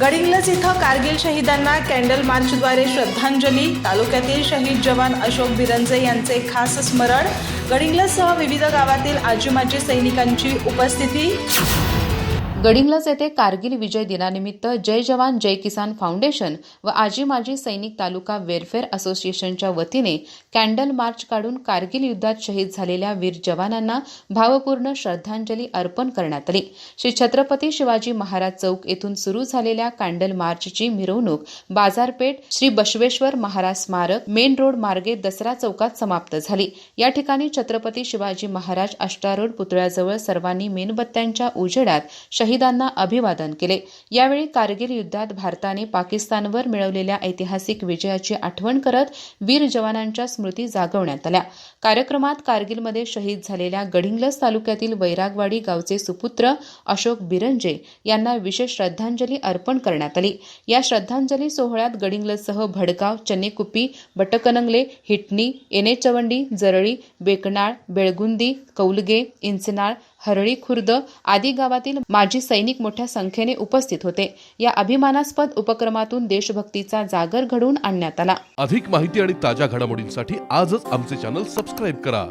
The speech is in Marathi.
गडिंग्लज इथं कारगिल शहीदांना कॅन्डल मार्चद्वारे श्रद्धांजली. तालुक्यातील शहीद जवान अशोक बिरंजे यांचे खास स्मरण. गडिंग्लजसह विविध गावातील आजी माजी सैनिकांची उपस्थिती. गडिंग्लज येथे कारगिल विजय दिनानिमित्त जय जवान जय किसान फाउंडेशन व आजी माजी सैनिक तालुका वेलफेअर असोसिएशनच्या वतीने कॅन्डल मार्च काढून कारगिल युद्धात शहीद झालेल्या वीर जवानांना भावपूर्ण श्रद्धांजली अर्पण करण्यात आली. श्री छत्रपती शिवाजी महाराज चौक येथून सुरू झालेल्या कॅन्डल मार्चची मिरवणूक बाजारपेठ श्री बसवेश्वर महाराज स्मारक मेन रोड मार्गे दसरा चौकात समाप्त झाली. या ठिकाणी छत्रपती शिवाजी महाराज अष्टारोड पुतळ्याजवळ सर्वांनी मेणबत्त्यांच्या उजेडात शहीदांना अभिवादन केले. यावेळी कारगिल युद्धात भारताने पाकिस्तानवर मिळवलेल्या ऐतिहासिक विजयाची आठवण करत वीर जवानांच्या स्मृती जागवण्यात आल्या. कार्यक्रमात कारगिलमध्ये शहीद झालेल्या गडिंग्लस तालुक्यातील वैरागवाडी गावचे सुपुत्र अशोक बिरंजे यांना विशेष श्रद्धांजली अर्पण करण्यात आली. या श्रद्धांजली सोहळ्यात गडिंग्लससह भडगाव चन्नेकुप्पी बटकनंगले हिटणी एने चवंडी जरळी बेकनाळ बेळगुंदी कौलगे इंचनाळ हरळी खुर्द आदी गावातील माजी सैनिक मोठ्या संख्येने उपस्थित होते. या अभिमानास्पद उपक्रमातून देशभक्तीचा जागर घडवून आणण्यात आला. अधिक माहिती आणि ताज्या घडामोडींसाठी आजच आमचे चॅनल सबस्क्राईब करा.